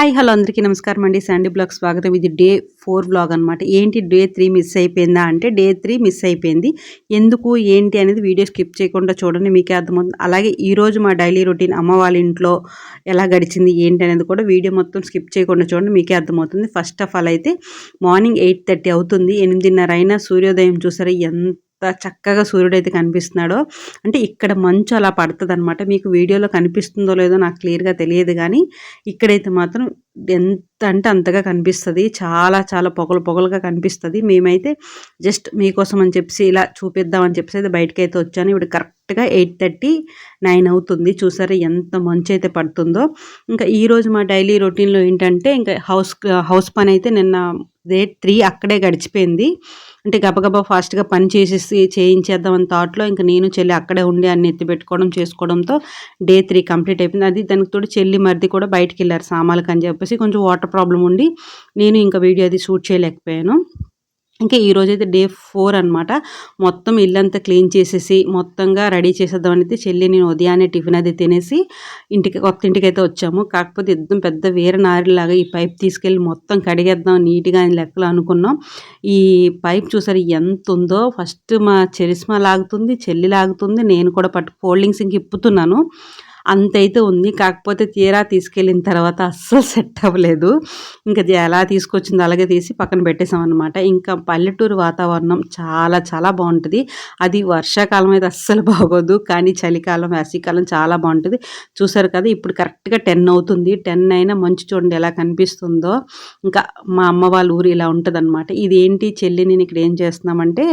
Hi hello అందరికీ నమస్కారం అండి. శాండీ బ్లాగ్ స్వాగతం. ఇది డే ఫోర్ బ్లాగ్ అనమాట ఏంటి డే త్రీ మిస్ అయిపోయిందా అంటే డే త్రీ మిస్ అయిపోయింది. ఎందుకు ఏంటి అనేది వీడియో స్కిప్ చేయకుండా చూడండి మీకే అర్థమవుతుంది. అలాగే ఈరోజు మా డైలీ రొటీన్ అమ్మ వాళ్ళ ఇంట్లో ఎలా గడిచింది ఏంటి అనేది కూడా వీడియో మొత్తం స్కిప్ చేయకుండా చూడండి మీకే అర్థమవుతుంది. ఫస్ట్ ఆఫ్ ఆల్ అయితే మార్నింగ్ ఎయిట్ థర్టీ అవుతుంది. ఎనిమిదిన్నర అయినా సూర్యోదయం చూసారా ఎంత చక్కగా సూర్యుడు అయితే కనిపిస్తున్నాడో. అంటే ఇక్కడ మంచు అలా పడుతుంది అనమాట మీకు వీడియోలో కనిపిస్తుందో లేదో నాకు క్లియర్గా తెలియదు కానీ ఇక్కడైతే మాత్రం ఎంత అంటే అంతగా కనిపిస్తుంది. చాలా చాలా పొగలు పొగలుగా కనిపిస్తుంది. మేమైతే జస్ట్ మీకోసం అని చెప్పి ఇలా చూపిద్దామని చెప్పేసి అయితే బయటకు అయితే వచ్చాను. ఇప్పుడు కరెక్ట్గా ఎయిట్ థర్టీ నైన్ అవుతుంది. చూసారా ఎంత మంచి అయితే పడుతుందో. ఇంకా ఈరోజు మా డైలీ రొటీన్లో ఏంటంటే ఇంకా హౌస్ హౌస్ పని అయితే నిన్న డే త్రీ అక్కడే గడిచిపోయింది. అంటే గబగబా ఫాస్ట్గా పని చేసేసి చేయించేద్దామని థాట్లో ఇంకా నేను చెల్లి అక్కడే ఉండి అన్ని ఎత్తి పెట్టుకోవడం చేసుకోవడంతో డే త్రీ కంప్లీట్ అయిపోయింది. అది దానికి తోడు చెల్లి మరిది కూడా బయటికి వెళ్ళారు సామాలకు అని చెప్పేసి. కొంచెం వాటర్ ప్రాబ్లం ఉండి నేను ఇంకా వీడియో అది షూట్ చేయలేకపోయాను. ఇంకా ఈరోజు అయితే డే ఫోర్ అనమాట మొత్తం ఇల్లంతా క్లీన్ చేసేసి మొత్తంగా రెడీ చేసేద్దాం అనేది చెల్లి నేను ఉదయాన్నే టిఫిన్ అది తినేసి ఇంటికి కొత్త ఇంటికి అయితే వచ్చాము. కాకపోతే ఇద్దరం పెద్ద వేరే నారిలాగా ఈ పైప్ తీసుకెళ్ళి మొత్తం కడిగేద్దాం నీట్గా అని లెక్కలు అనుకున్నాం. ఈ పైప్ చూసారు ఎంత ఉందో? ఫస్ట్ మా చెరిస్మా లాగుతుంది చెల్లి లాగుతుంది నేను కూడా పట్టు ఫోల్డింగ్స్ ఇంక ఇప్పుతున్నాను. అంతైతే ఉంది. కాకపోతే తీరా తీసుకెళ్ళిన తర్వాత అస్సలు సెట్ అవ్వలేదు. ఇంకా ఎలా తీసుకొచ్చిందో అలాగే తీసి పక్కన పెట్టేసాం అనమాట ఇంకా పల్లెటూరు వాతావరణం చాలా చాలా బాగుంటుంది. అది వర్షాకాలం అయితే అస్సలు బాగోదు. కానీ చలికాలం వేసవికాలం చాలా బాగుంటుంది. చూసారు కదా ఇప్పుడు కరెక్ట్గా టెన్ అవుతుంది. టెన్ అయినా మంచు చూడండి ఎలా కనిపిస్తుందో. ఇంకా మా అమ్మ వాళ్ళ ఊరు ఇలా ఉంటుంది అనమాట ఇదేంటి చెల్లి నేను ఇక్కడ ఏం చేస్తున్నామంటే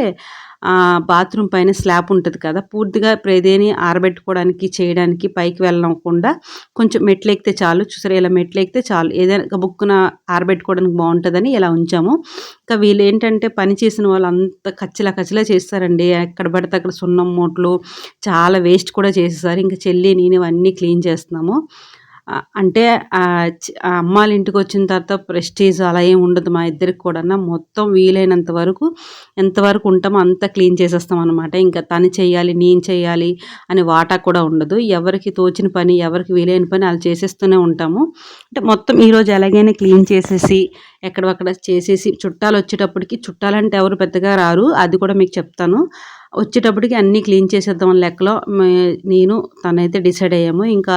బాత్రూమ్ పైన స్లాబ్ ఉంటుంది కదా పూర్తిగా ప్రదేని ఆరబెట్టుకోవడానికి చేయడానికి పైకి వెళ్ళకుండా కొంచెం మెట్లు ఎక్కితే చాలు చూసారు ఇలా మెట్లు ఎక్కితే చాలు ఏదైనా బుక్కున ఆరబెట్టుకోవడానికి బాగుంటుందని ఇలా ఉంచాము. ఇంకా వీళ్ళు ఏంటంటే పని చేసిన వాళ్ళు అంత కచ్చిలా కచ్చిలా చేస్తారండి ఎక్కడ పడితే అక్కడ సున్నం మూటలు చాలా వేస్ట్ కూడా చేసేసారు. ఇంకా చెల్లి నేను ఇవన్నీ క్లీన్ చేస్తున్నాము. అంటే అమ్మాళ్ళ ఇంటికి వచ్చిన తర్వాత ప్రెస్టీజ్ అలా ఏమి ఉండదు మా ఇద్దరికి కూడా మొత్తం వీలైనంత వరకు ఎంతవరకు ఉంటామో అంత క్లీన్ చేసేస్తాం అనమాట ఇంకా తను చేయాలి నేను చేయాలి అని వాటా కూడా ఉండదు. ఎవరికి తోచిన పని ఎవరికి వీలైన పని అలా చేసేస్తూనే ఉంటాము. అంటే మొత్తం ఈరోజు ఎలాగైనా క్లీన్ చేసేసి ఎక్కడక్కడ చేసేసి చుట్టాలు వచ్చేటప్పటికి చుట్టాలంటే ఎవరు పెద్దగా రారు. అది కూడా మీకు చెప్తాను. వచ్చేటప్పటికి అన్నీ క్లీన్ చేసేద్దాం లెక్కలో నేను తనైతే డిసైడ్ అయ్యాము. ఇంకా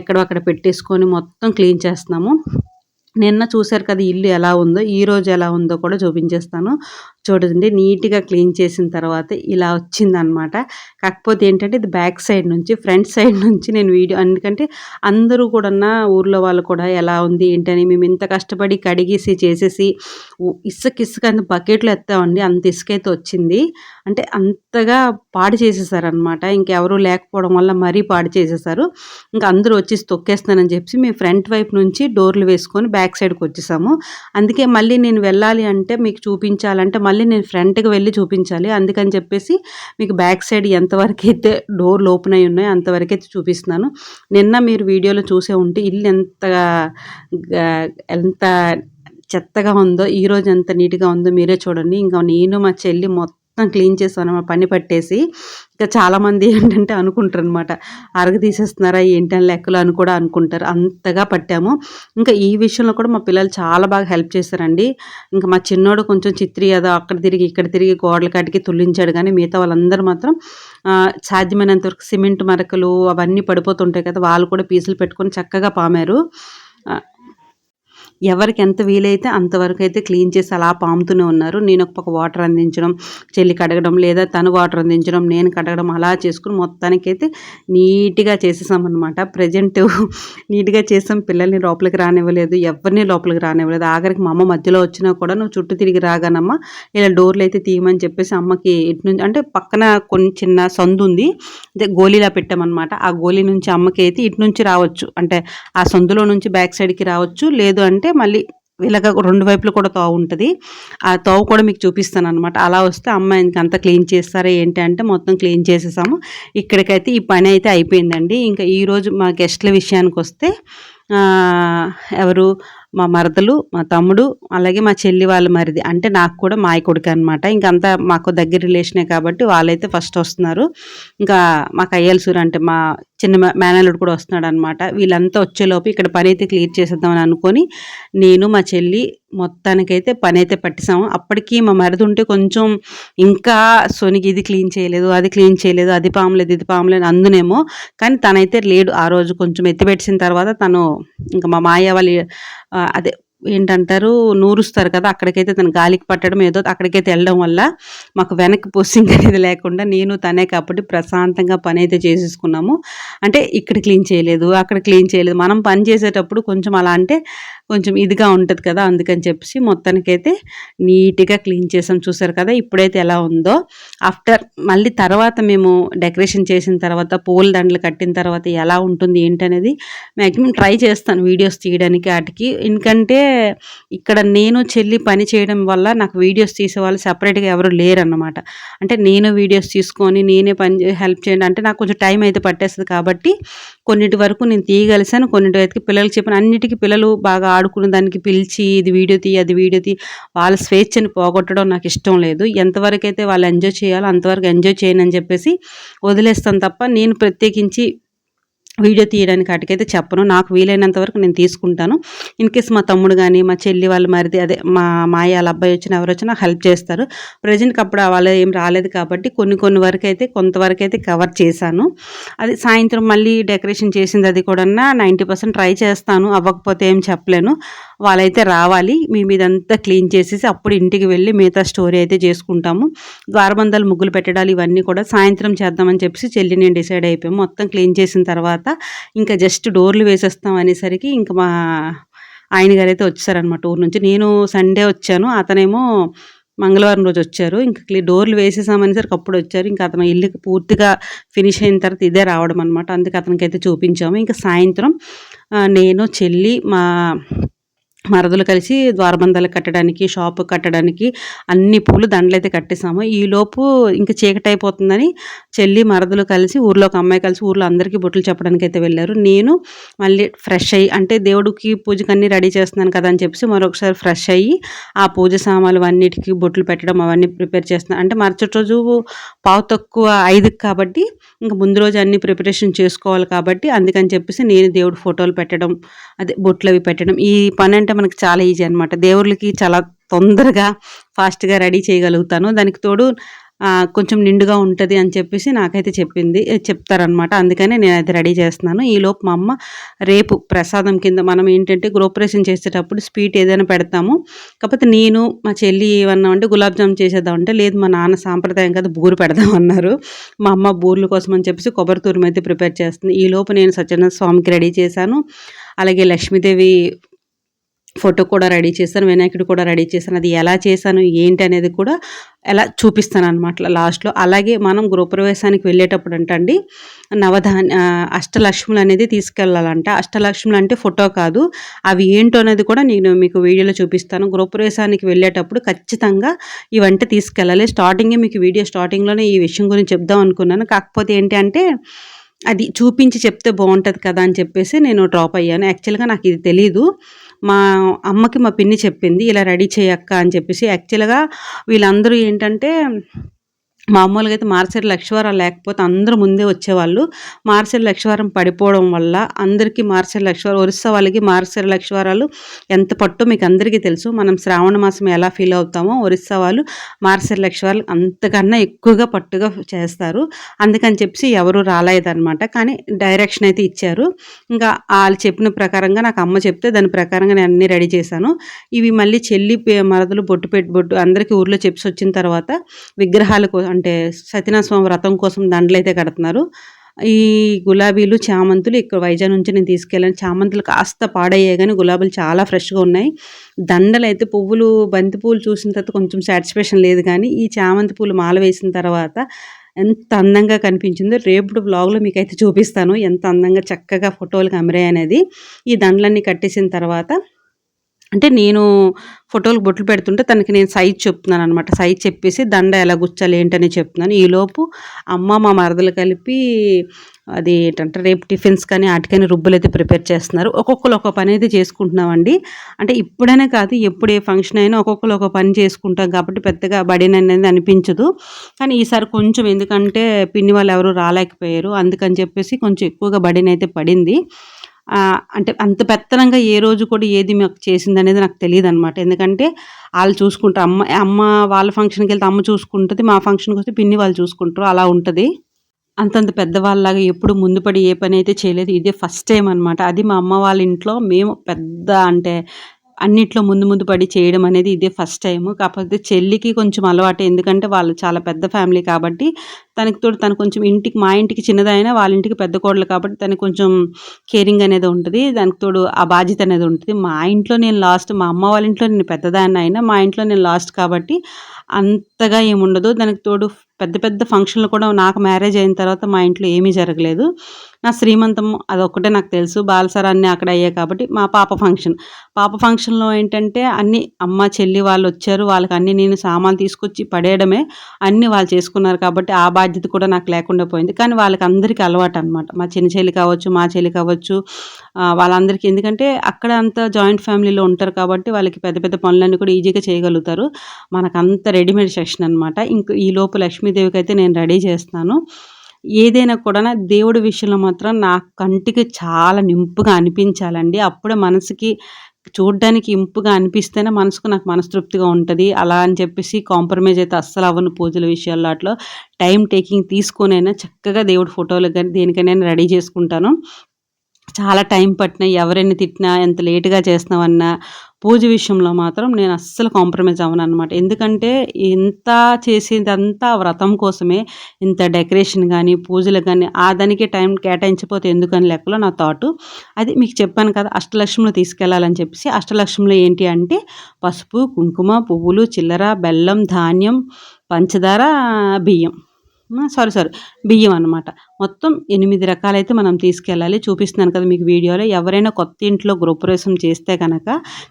ఎక్కడో అక్కడ పెట్టేసుకొని మొత్తం క్లీన్ చేస్తున్నాము. నిన్న చూశారు కదా ఇల్లు ఎలా ఉందో ఈరోజు ఎలా ఉందో కూడా చూపించేస్తాను. చూడండి నీట్గా క్లీన్ చేసిన తర్వాత ఇలా వచ్చిందనమాట. కాకపోతే ఏంటంటే ఇది బ్యాక్ సైడ్ నుంచి ఫ్రంట్ సైడ్ నుంచి నేను వీడియో ఎందుకంటే అందరూ కూడా ఊర్లో వాళ్ళు కూడా ఎలా ఉంది ఏంటని మేము ఇంత కష్టపడి కడిగేసి చేసేసి ఇసుక ఇసుక అంత బకెట్లో ఎత్తామండి అంత ఇసుక అయితే వచ్చింది. అంటే అంతగా పాడు చేసేసారనమాట. ఇంకెవరూ లేకపోవడం వల్ల మరీ పాడు చేసేసారు. ఇంకా అందరూ వచ్చేసి తొక్కేస్తానని చెప్పి మేము ఫ్రంట్ వైపు నుంచి డోర్లు వేసుకొని బ్యాక్ సైడ్కి వచ్చేసాము. అందుకే మళ్ళీ నేను వెళ్ళాలి అంటే మీకు చూపించాలంటే మళ్ళీ నేను ఫ్రంట్కి వెళ్ళి చూపించాలి. అందుకని చెప్పేసి మీకు బ్యాక్ సైడ్ ఎంతవరకు అయితే డోర్లు ఓపెన్ అయి ఉన్నాయో అంతవరకు అయితే చూపిస్తున్నాను. నిన్న మీరు వీడియోలో చూసే ఉంటే ఇల్లు ఎంత ఎంత చెత్తగా ఉందో ఈరోజు ఎంత నీట్గా ఉందో మీరే చూడండి. ఇంకా నేను మా చెల్లి మొత్తం మొత్తం క్లీన్ చేస్తాను పని పట్టేసి. ఇంకా చాలామంది ఏంటంటే అనుకుంటారు అనమాట అరగ తీసేస్తున్నారా ఏంటి అని లెక్కలు అని కూడా అనుకుంటారు. అంతగా పట్టాము. ఇంకా ఈ విషయంలో కూడా మా పిల్లలు చాలా బాగా హెల్ప్ చేశారండి. ఇంకా మా చిన్నోడు కొంచెం చిత్రి ఏదో అక్కడ తిరిగి ఇక్కడ తిరిగి గోడల కాటికి తుల్లించాడు కానీ మిగతా వాళ్ళందరూ మాత్రం సాధ్యమైనంత వరకు సిమెంట్ మరకలు అవన్నీ పడిపోతుంటాయి కదా వాళ్ళు కూడా పీసులు పెట్టుకొని చక్కగా పామారు. ఎవరికి ఎంత వీలైతే అంతవరకు అయితే క్లీన్ చేసి అలా పాముతూనే ఉన్నారు. నేను ఒక పక్క వాటర్ అందించడం చెల్లి కడగడం లేదా తను వాటర్ అందించడం నేను కడగడం అలా చేసుకుని మొత్తానికైతే నీట్గా చేసేసామన్నమాట ప్రజెంట్ నీట్గా చేసాం. పిల్లల్ని లోపలికి రానివ్వలేదు. ఎవరిని లోపలికి రానివ్వలేదు. ఆఖరికి మా అమ్మ మధ్యలో వచ్చినా కూడా నువ్వు చుట్టూ తిరిగి రాగానమ్మా ఇలా డోర్లు అయితే తీయమని చెప్పేసి అమ్మకి ఇటు నుంచి అంటే పక్కన కొన్ని చిన్న సందు ఉంది. అంటే గోళీలా పెట్టామన్నమాట. ఆ గోళీ నుంచి అమ్మకి అయితే ఇటు నుంచి రావచ్చు. అంటే ఆ సందులో నుంచి బ్యాక్ సైడ్కి రావచ్చు. లేదు అంటే మళ్ళీ ఇలాగ రెండు వైపులు కూడా తోవ ఉంటుంది. ఆ తోవ కూడా మీకు చూపిస్తాను అనమాట అలా వస్తే అమ్మాయి అంతా క్లీన్ చేస్తారా ఏంటి అంటే మొత్తం క్లీన్ చేసేసాము. ఇక్కడికైతే ఈ పని అయితే అయిపోయిందండి. ఇంకా ఈరోజు మా గెస్ట్ల విషయానికి వస్తే ఎవరు? మా మరదలు మా తమ్ముడు అలాగే మా చెల్లి వాళ్ళ మరిది. అంటే నాకు కూడా మాయ కొడుకు అనమాట ఇంకంతా మాకు దగ్గర రిలేషనే కాబట్టి వాళ్ళైతే ఫస్ట్ వస్తున్నారు. ఇంకా మాకు అయ్యలసూరు అంటే మా చిన్న మేనల్లుడు కూడా వస్తున్నాడు అనమాట వీళ్ళంతా వచ్చేలోపు ఇక్కడ పని అయితే క్లియర్ చేసేద్దామని అనుకొని నేను మా చెల్లి మొత్తానికైతే పని అయితే పట్టిసాము. అప్పటికి మా మరిది ఉంటే కొంచెం ఇంకా సొనికి ఇది క్లీన్ చేయలేదు అది క్లీన్ చేయలేదు అది పాములేదు ఇది పాములేదు అందునేమో. కానీ తనైతే లేడు. ఆ రోజు కొంచెం ఎత్తిపెట్టిన తర్వాత తను ఇంకా మా మాయ వాళ్ళ అదే ఏంటంటారు నూరుస్తారు కదా అక్కడికైతే తను గాలికి పట్టడం ఏదో అక్కడికైతే వెళ్ళడం వల్ల మాకు వెనక్కి పొస్సింగ్ అనేది లేకుండా నేను తనే కాబట్టి ప్రశాంతంగా పని అయితే చేసేసుకున్నాము. అంటే ఇక్కడ క్లీన్ చేయలేదు అక్కడ క్లీన్ చేయలేదు. మనం పని చేసేటప్పుడు కొంచెం అలా అంటే కొంచెం ఇదిగా ఉంటుంది కదా అందుకని చెప్పేసి మొత్తానికైతే నీట్గా క్లీన్ చేసాం. చూసారు కదా ఇప్పుడైతే ఎలా ఉందో. ఆఫ్టర్ మళ్ళీ తర్వాత మేము డెకరేషన్ చేసిన తర్వాత పూల దండలు కట్టిన తర్వాత ఎలా ఉంటుంది ఏంటనేది మ్యాక్సిమం ట్రై చేస్తాను వీడియోస్ తీయడానికి వాటికి. ఎందుకంటే ఇక్కడ నేను చెల్లి పని చేయడం వల్ల నాకు వీడియోస్ తీసేవాళ్ళు సపరేట్గా ఎవరు లేరన్నమాట. అంటే నేను వీడియోస్ తీసుకొని నేనే పని హెల్ప్ చేయండి అంటే నాకు కొంచెం టైం అయితే పట్టేస్తుంది కాబట్టి కొన్నిటి వరకు నేను తీయగలిసాను కొన్నిటి వరకు పిల్లలకి చెప్పిన అన్నిటికీ పిల్లలు బాగా ఆడుకునే దానికి పిలిచి ఇది వీడియో తీ అది వీడియో తీ వాళ్ళ స్వేచ్ఛని పోగొట్టడం నాకు ఇష్టం లేదు. ఎంతవరకు అయితే వాళ్ళు ఎంజాయ్ చేయాలో అంతవరకు ఎంజాయ్ చేయను అని చెప్పేసి వదిలేస్తాను తప్ప నేను ప్రత్యేకించి వీడియో తీయడానికి వాటికైతే చెప్పను. నాకు వీలైనంత వరకు నేను తీసుకుంటాను. ఇన్ కేస్ మా తమ్ముడు కానీ మా చెల్లి వాళ్ళ మరిది అదే మా మాయ వాళ్ళ అబ్బాయి వచ్చిన ఎవరు వచ్చినా హెల్ప్ చేస్తారు. ప్రజెంట్కి అప్పుడు వాళ్ళు ఏం రాలేదు కాబట్టి కొన్ని కొన్ని వరకు అయితే కొంతవరకు అయితే కవర్ చేశాను. అది సాయంత్రం మళ్ళీ డెకరేషన్ చేసింది అది కూడా నైంటీ పర్సెంట్ ట్రై చేస్తాను. అవ్వకపోతే ఏం చెప్పలేను. వాళ్ళైతే రావాలి. మేము ఇదంతా క్లీన్ చేసేసి అప్పుడు ఇంటికి వెళ్ళి మిగతా స్టోరీ అయితే చేసుకుంటాము. ద్వారబంధాలు ముగ్గులు పెట్టడాలు ఇవన్నీ కూడా సాయంత్రం చేద్దామని చెప్పేసి చెల్లి నేను డిసైడ్ అయిపోయాము. మొత్తం క్లీన్ చేసిన తర్వాత తర్వాత ఇంకా జస్ట్ డోర్లు వేసేస్తాం అనేసరికి ఇంకా మా ఆయన గారు అయితే వచ్చారనమాట ఊరు నుంచి. నేను సండే వచ్చాను అతనేమో మంగళవారం రోజు వచ్చారు. ఇంకా డోర్లు వేసేసామనేసరికి అప్పుడు వచ్చారు. ఇంకా అతను ఇల్లుకి పూర్తిగా ఫినిష్ అయిన తర్వాత ఇదే రావడం అనమాట అందుకే అతనికి అయితే చూపించాము. ఇంకా సాయంత్రం నేను చెల్లి మా మరదలు కలిసి ద్వారబంధాలు కట్టడానికి షాప్ కట్టడానికి అన్ని పూలు దండలు అయితే కట్టేసాము ఈలోపు ఇంకా చీకటి అయిపోతుందని చెల్లి మరదలు కలిసి ఊర్లో ఒక అమ్మాయి కలిసి ఊర్లో అందరికీ బొట్లు చెప్పడానికి అయితే వెళ్ళారు. నేను మళ్ళీ ఫ్రెష్ అయ్యి అంటే దేవుడికి పూజకి అన్నీ రెడీ చేస్తున్నాను కదా అని చెప్పేసి మరొకసారి ఫ్రెష్ అయ్యి ఆ పూజ సామాన్లు అన్నిటికీ బొట్లు పెట్టడం అవన్నీ ప్రిపేర్ చేస్తున్నాను అంటే మరుసటి రోజు పావు తక్కువ ఐదుకి కాబట్టి ఇంకా ముందు రోజు అన్ని ప్రిపరేషన్ చేసుకోవాలి కాబట్టి అందుకని చెప్పేసి నేను దేవుడి ఫోటోలు పెట్టడం అదే బొట్లు అవి పెట్టడం. ఈ పని అంటే మనకి చాలా ఈజీ అనమాట దేవుళ్ళకి చాలా తొందరగా ఫాస్ట్గా రెడీ చేయగలుగుతాను. దానికి తోడు కొంచెం నిండుగా ఉంటుంది అని చెప్పేసి నాకైతే చెప్పింది చెప్తారనమాట అందుకనే నేనైతే రెడీ చేస్తున్నాను. ఈలోపు మా అమ్మ రేపు ప్రసాదం కింద మనం ఏంటంటే గృహప్రవేశం చేసేటప్పుడు స్వీట్ ఏదైనా పెడతాము. కాకపోతే నేను మా చెల్లి ఏమన్నా అంటే గులాబ్ జామ్ చేసేద్దామంటే లేదు మా నాన్న సాంప్రదాయం కదా బూరు పెడదామన్నారు మా అమ్మ బూర్ల కోసం అని చెప్పేసి కొబ్బరి తూరం అయితే ప్రిపేర్ చేస్తుంది. ఈలోపు నేను సత్యనారాయణ స్వామికి రెడీ చేశాను. అలాగే లక్ష్మీదేవి ఫోటో కూడా రెడీ చేశాను వినాయకుడు కూడా రెడీ చేశాను. అది ఎలా చేశాను ఏంటి అనేది కూడా ఎలా చూపిస్తాను అనమాట లాస్ట్లో. అలాగే మనం గృహప్రవేశానికి వెళ్ళేటప్పుడు అంటండి నవధాన్య అష్టలక్ష్ములు అనేది తీసుకెళ్ళాలంట. అష్టలక్ష్ములు అంటే ఫోటో కాదు అవి ఏంటో అనేది కూడా నేను మీకు వీడియోలో చూపిస్తాను. గృహప్రవేశానికి వెళ్ళేటప్పుడు ఖచ్చితంగా ఇవంటే తీసుకెళ్ళాలి. స్టార్టింగే మీకు వీడియో స్టార్టింగ్లోనే ఈ విషయం గురించి చెప్దాం అనుకున్నాను. కాకపోతే ఏంటి అంటే అది చూపించి చెప్తే బాగుంటుంది కదా అని చెప్పేసి నేను డ్రాప్ అయ్యాను. యాక్చువల్గా నాకు ఇది తెలీదు. మా అమ్మకి మా పిన్ని చెప్పింది ఇలా రెడీ చేయక్క అని చెప్పేసి. యాక్చువల్గా వీళ్ళందరూ ఏంటంటే మామూలుగా అయితే మార్చెర్ లక్షవారం లేకపోతే అందరూ ముందే వచ్చేవాళ్ళు. మార్చెర్ లక్షవారం పడిపోవడం వల్ల అందరికీ మార్చెర్ లక్షవారం ఒరిస్సా వాళ్ళకి మార్చెర్ లక్షవారాలు ఎంత పట్టో మీకు అందరికీ తెలుసు. మనం శ్రావణ మాసం ఎలా ఫీల్ అవుతామో ఒరిస్సా వాళ్ళు మార్చెర్ లక్షవారాలు అంతకన్నా ఎక్కువగా పట్టుగా చేస్తారు. అందుకని చెప్పి ఎవరు రాలేదన్నమాట. కానీ డైరెక్షన్ అయితే ఇచ్చారు. ఇంకా వాళ్ళు చెప్పిన ప్రకారంగా నాకు అమ్మ చెప్తే దాని ప్రకారంగా నేను అన్నీ రెడీ చేశాను. ఇవి మళ్ళీ చెల్లి మరదలు బొట్టు పెట్టి బొట్టు అందరికీ ఊర్లో చెప్పి వచ్చిన తర్వాత విగ్రహాలు అంటే సత్యనారాయణ స్వామి వ్రతం కోసం దండలు అయితే కడుతున్నారు. ఈ గులాబీలు చామంతులు ఇక్కడ వైజాగ్ నుంచి నేను తీసుకెళ్ళాను. చామంతులు కాస్త పాడయ్యాయి కానీ గులాబీలు చాలా ఫ్రెష్గా ఉన్నాయి. దండలు అయితే పువ్వులు బంతి పువ్వులు చూసిన తర్వాత కొంచెం సాటిస్ఫాక్షన్ లేదు కానీ ఈ చామంతి పూలు మాల వేసిన తర్వాత ఎంత అందంగా కనిపించిందో రేపు బ్లాగ్లో మీకు అయితే చూపిస్తాను. ఎంత అందంగా చక్కగా ఫోటోలు అమరాయి అనేది. ఈ దండలన్నీ కట్టేసిన తర్వాత అంటే నేను ఫోటోలు బొట్లు పెడుతుంటే తనకి నేను సైజ్ చెప్తున్నాను అనమాట సైజ్ చెప్పేసి దండ ఎలా గుచ్చాలి ఏంటని చెప్తున్నాను. ఈలోపు అమ్మ మా మరదలు కలిపి అది ఏంటంటే రేపు టిఫిన్స్ కానీ వాటికైనా రుబ్బులు అయితే ప్రిపేర్ చేస్తున్నారు. ఒక్కొక్కరు ఒక పని అయితే చేసుకుంటున్నామండి. అంటే ఇప్పుడనే కాదు ఎప్పుడు ఏ ఫంక్షన్ అయినా ఒక్కొక్కరు ఒక పని చేసుకుంటాం కాబట్టి పెద్దగా బడిన అనేది అనిపించదు. కానీ ఈసారి కొంచెం ఎందుకంటే పిన్ని వాళ్ళు ఎవరు రాలేకపోయారు. అందుకని చెప్పేసి కొంచెం ఎక్కువగా బడిన అయితే పడింది. అంటే అంత పెత్తనంగా ఏ రోజు కూడా ఏది మాకు చేసింది అనేది నాకు తెలియదు అనమాట ఎందుకంటే వాళ్ళు చూసుకుంటారు. అమ్మ అమ్మ వాళ్ళ ఫంక్షన్కి వెళ్తే అమ్మ చూసుకుంటుంది మా ఫంక్షన్కి వస్తే పిన్ని వాళ్ళు చూసుకుంటారు. అలా ఉంటుంది. అంతంత పెద్దవాళ్ళలాగా ఎప్పుడు ముందుపడి ఏ పని అయితే చేయలేదు. ఇదే ఫస్ట్ టైం అనమాట అది మా అమ్మ వాళ్ళ ఇంట్లో మేము పెద్ద అంటే అన్నిట్లో ముందు ముందు పడి చేయడం అనేది ఇదే ఫస్ట్ టైము కాకపోతే చెల్లికి కొంచెం అలవాటు. ఎందుకంటే వాళ్ళు చాలా పెద్ద ఫ్యామిలీ కాబట్టి తనకి తోడు తను కొంచెం ఇంటికి మా ఇంటికి చిన్నదైనా వాళ్ళ ఇంటికి పెద్ద కోడలు కాబట్టి తనకి కొంచెం కేరింగ్ అనేది ఉంటుంది. దానికి తోడు ఆ బాధ్యత అనేది ఉంటుంది. మా ఇంట్లో నేను లాస్ట్ మా అమ్మ వాళ్ళ ఇంట్లో నేను పెద్దదాన్ని అయినా మా ఇంట్లో నేను లాస్ట్ కాబట్టి అంతగా ఏముండదు. దానికి తోడు పెద్ద పెద్ద ఫంక్షన్లు కూడా నాకు మ్యారేజ్ అయిన తర్వాత మా ఇంట్లో ఏమీ జరగలేదు. నా శ్రీమంతం అదొక్కటే నాకు తెలుసు. బాలసర అన్నీ అక్కడ అయ్యాయి కాబట్టి మా పాప ఫంక్షన్ పాప ఫంక్షన్లో ఏంటంటే అన్ని అమ్మ చెల్లి వాళ్ళు వచ్చారు. వాళ్ళకి అన్ని నేను సామాన్లు తీసుకొచ్చి పడేయడమే. అన్నీ వాళ్ళు చేసుకున్నారు కాబట్టి ఆ బాధ్యత కూడా నాకు లేకుండా పోయింది. కానీ వాళ్ళకి అందరికీ అలవాటు అనమాట మా చిన్న చెల్లి కావచ్చు మా చెల్లి కావచ్చు వాళ్ళందరికీ. ఎందుకంటే అక్కడ అంత జాయింట్ ఫ్యామిలీలో ఉంటారు కాబట్టి వాళ్ళకి పెద్ద పెద్ద పనులన్నీ కూడా ఈజీగా చేయగలుగుతారు. మనకంత రెడీమేడ్ సెక్షన్ అనమాట ఇంక ఈ లోపు లక్ష్మీదేవికి అయితే నేను రెడీ చేస్తాను ఏదైనా కూడా దేవుడి విషయంలో మాత్రం నా కంటికి చాలా నింపుగా అనిపించాలండి. అప్పుడే మనసుకి చూడ్డానికి ఇంపుగా అనిపిస్తేనే మనసుకు నాకు మనస్తృప్తిగా ఉంటుంది. అలా అని చెప్పేసి కాంప్రమైజ్ అయితే అస్సలు అవ్వను పూజల విషయాల్లో. అట్లా టైం టేకింగ్ తీసుకొనైనా చక్కగా దేవుడి ఫోటోలు కానీ దేనికైనా రెడీ చేసుకుంటాను. చాలా టైం పట్టినా ఎవరైనా తిట్టినా ఎంత లేటుగా చేస్తున్నామన్నా పూజ విషయంలో మాత్రం నేను అస్సలు కాంప్రమైజ్ అవ్వను అనమాట ఎందుకంటే ఇంత చేసేదంతా వ్రతం కోసమే ఇంత డెకరేషన్ కానీ పూజలు కానీ ఆ దానికి టైం కేటాయించిపోతే ఎందుకని లెక్కలో నా థాటు. అది మీకు చెప్పాను కదా అష్టలక్ష్మిలో తీసుకెళ్ళాలని చెప్పేసి అష్టలక్ష్మిలో ఏంటి అంటే పసుపు కుంకుమ పువ్వులు చిల్లర బెల్లం ధాన్యం పంచదార బియ్యం. Sorry sorry. బియ్యం అనమాట మొత్తం ఎనిమిది రకాలైతే మనం తీసుకెళ్ళాలి. చూపిస్తున్నాను కదా మీకు వీడియోలో. ఎవరైనా కొత్త ఇంట్లో గృహప్రవేశం చేస్తే కనుక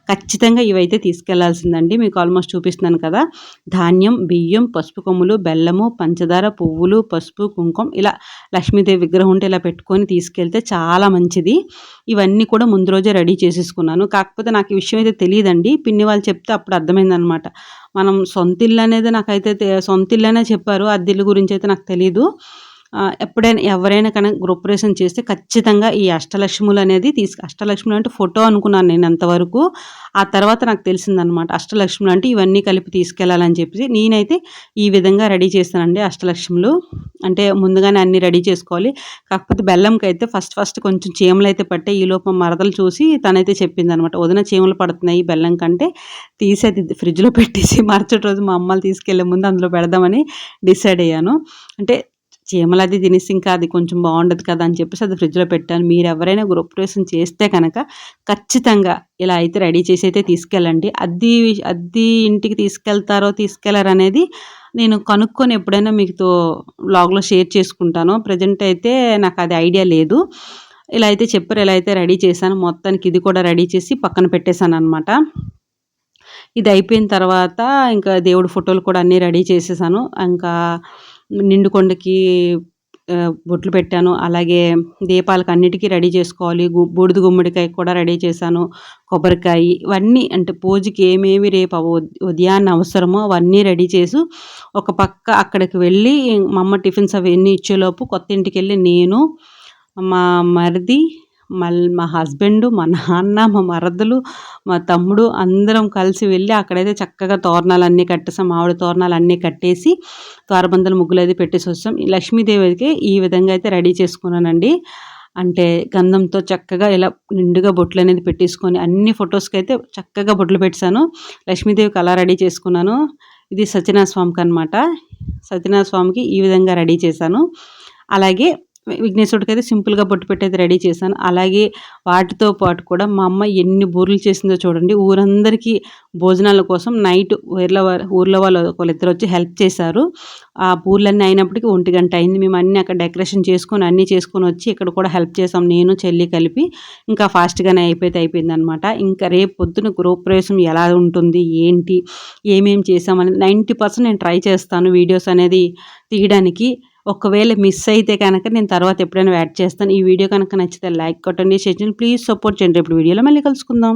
ఖచ్చితంగా ఇవైతే తీసుకెళ్ళాల్సిందండి మీకు ఆల్మోస్ట్ చూపిస్తున్నాను కదా. ధాన్యం బియ్యం పసుపు కొమ్ములు బెల్లము పంచదార పువ్వులు పసుపు కుంకుమ ఇలా లక్ష్మీదేవి విగ్రహం ఉంటే ఇలా పెట్టుకొని తీసుకెళ్తే చాలా మంచిది. ఇవన్నీ కూడా ముందు రోజే రెడీ చేసేసుకున్నాను. కాకపోతే నాకు ఈ విషయం అయితే తెలియదండి. పిన్ని వాళ్ళు చెప్తే అప్పుడు అర్థమైందనమాట మనం సొంత ఇల్లు అనేది నాకైతే సొంత ఇల్లు అనే చెప్పారు. అద్దెల్లు గురించి అయితే నాకు తెలీదు. ఎప్పుడైనా ఎవరైనా కనుక గ్రూప్ రేషన్ చేస్తే ఖచ్చితంగా ఈ అష్టలక్ష్ములు అనేది తీసుకు అష్టలక్ష్ములు అంటే ఫోటో అనుకున్నాను నేను అంతవరకు. ఆ తర్వాత నాకు తెలిసిందనమాట అష్టలక్ష్ములు అంటే ఇవన్నీ కలిపి తీసుకెళ్ళాలని చెప్పి నేనైతే ఈ విధంగా రెడీ చేస్తానండి అష్టలక్ష్ములు. అంటే ముందుగానే అన్ని రెడీ చేసుకోవాలి. కాకపోతే బెల్లంకి అయితే ఫస్ట్ ఫస్ట్ కొంచెం చీమలు అయితే పట్టే ఈ లోపం మరదలు చూసి తనైతే చెప్పింది అనమాట వదిన చీమలు పడుతున్నాయి బెల్లం కంటే తీసి అది ఫ్రిడ్జ్లో పెట్టేసి మరుసటి రోజు మా అమ్మలు తీసుకెళ్ళే ముందు అందులో పెడదామని డిసైడ్ అయ్యాను. అంటే చీమలు అది తినేసి ఇంకా అది కొంచెం బాగుండదు కదా అని చెప్పేసి అది ఫ్రిడ్జ్లో పెట్టాను. మీరు ఎవరైనా గృహప్రవేశం చేస్తే కనుక ఖచ్చితంగా ఇలా అయితే రెడీ చేసి అయితే తీసుకెళ్ళండి. అద్దీ అద్దీ ఇంటికి తీసుకెళ్తారో తీసుకెళ్ళరనేది నేను కనుక్కొని ఎప్పుడైనా మీతో బ్లాగ్లో షేర్ చేసుకుంటాను. ప్రజెంట్ అయితే నాకు అది ఐడియా లేదు. ఇలా అయితే చెప్పారు ఇలా అయితే రెడీ చేశాను. మొత్తానికి ఇది కూడా రెడీ చేసి పక్కన పెట్టేశాను అనమాట ఇది అయిపోయిన తర్వాత ఇంకా దేవుడి ఫోటోలు కూడా అన్నీ రెడీ చేసేసాను. ఇంకా నిండుకొండకి బొట్లు పెట్టాను. అలాగే దీపాలకు అన్నిటికీ రెడీ చేసుకోవాలి. గు బూడిద గుమ్మడికాయ కూడా రెడీ చేశాను. కొబ్బరికాయ ఇవన్నీ అంటే పూజకి ఏమేమి రేపు ఉదయాన్నే అవసరమో అవన్నీ రెడీ చేసి ఒక పక్క అక్కడికి వెళ్ళి మా అమ్మ టిఫిన్స్ అవన్నీ ఇచ్చేలోపు కొత్త ఇంటికి వెళ్ళి నేను మా మరిది మళ్ళీ మా హస్బెండ్ మా నాన్న మా మరదలు మా తమ్ముడు అందరం కలిసి వెళ్ళి అక్కడైతే చక్కగా తోరణాలు అన్నీ కట్టేసాం. మామిడి తోరణాలు అన్నీ కట్టేసి ద్వారబందల ముగ్గులు అయితే పెట్టేసి వస్తాం లక్ష్మీదేవికి ఈ విధంగా అయితే రెడీ చేసుకున్నానండి. అంటే గంధంతో చక్కగా ఇలా నిండుగా బొట్లు అనేది పెట్టేసుకొని అన్ని ఫొటోస్కి అయితే చక్కగా బొట్లు పెట్టాను లక్ష్మీదేవికి అలా రెడీ చేసుకున్నాను. ఇది సత్యనాథ స్వామికి అనమాట సత్యనాథ స్వామికి ఈ విధంగా రెడీ చేశాను. అలాగే విఘ్నేశ్వరుడికి అయితే సింపుల్గా బొట్టు పెట్టేది రెడీ చేశాను. అలాగే వాటితో పాటు కూడా మా అమ్మ ఎన్ని బూరెలు చేసిందో చూడండి. ఊరందరికీ భోజనాల కోసం నైట్ ఊర్లో ఊర్లో వాళ్ళు ఒకళ్ళిద్దరు వచ్చి హెల్ప్ చేశారు. ఆ బూర్లన్నీ అయినప్పటికీ ఒంటి గంట అయింది. మేము అన్నీ అక్కడ డెకరేషన్ చేసుకొని అన్నీ చేసుకొని వచ్చి ఇక్కడ కూడా హెల్ప్ చేసాం నేను చెల్లి కలిపి. ఇంకా ఫాస్ట్గానే అయిపోతే అయిపోయింది అనమాట ఇంకా రేపు పొద్దున గృహప్రవేశం ఎలా ఉంటుంది ఏంటి ఏమేమి చేసామనేది నైంటీ పర్సెంట్ నేను ట్రై చేస్తాను వీడియోస్ అనేది తీయడానికి. ఒకవేళ మిస్ అయితే కనుక నేను తర్వాత ఎప్పుడైనా యాడ్ చేస్తాను. ఈ వీడియో కనుక నచ్చితే లైక్ కొట్టండి షేర్ చేయండి. ప్లీజ్ సపోర్ట్ చేయండి రేపు వీడియోలో. మళ్ళీ కలుసుకుందాం.